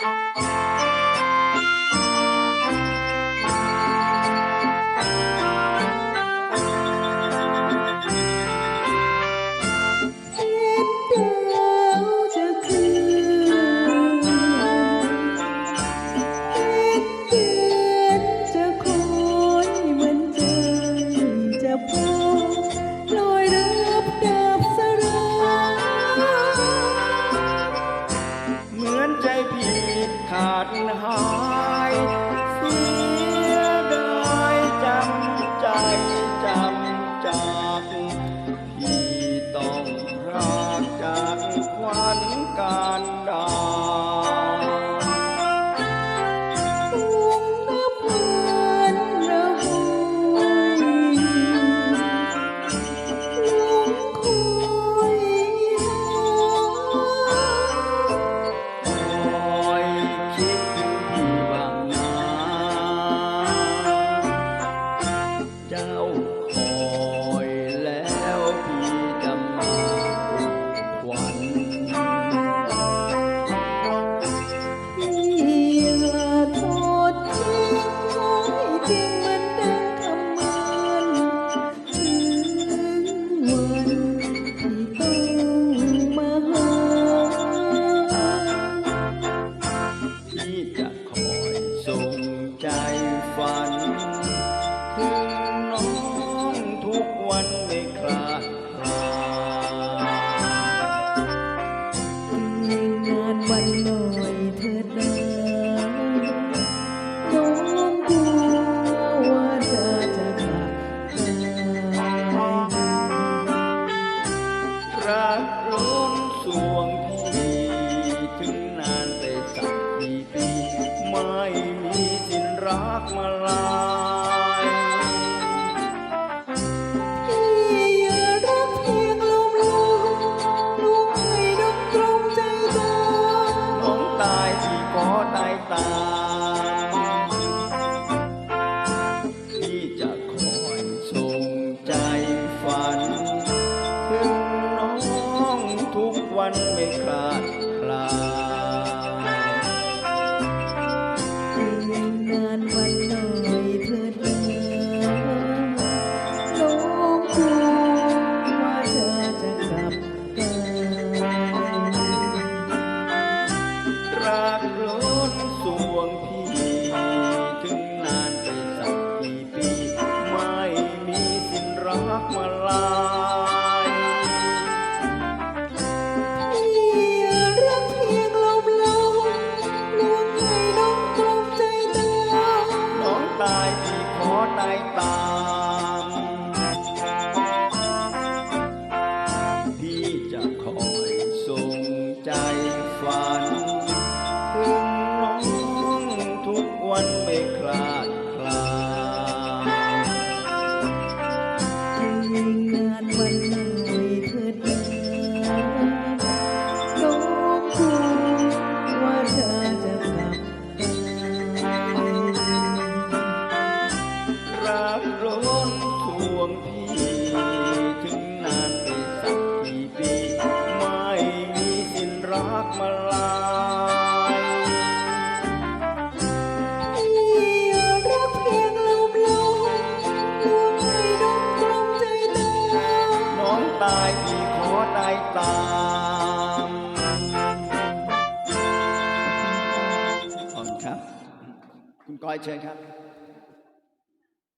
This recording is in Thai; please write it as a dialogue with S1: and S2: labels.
S1: Música ขาดหายเสียดายจำใจจำจากพี่ รัก
S2: ล้
S1: นสว
S2: งที่
S1: ถึงนา
S2: น
S1: แต่สักกี่ปี ไม่มีสินรักมาลา ทุกวันไม่ขาดคลา
S2: อนายตา
S1: มพี่จะคอยสรงใจฝัน รักล้นท่วงที่ถึงนานไปสักกี่ปี ไม่มีสินรักมาลาย
S2: รักเพียงลมลมวงใจดมกลมใจตา
S1: น้องตายพี่ขอตายตามขอบคุณครับ คุณก้อยเชิญครับ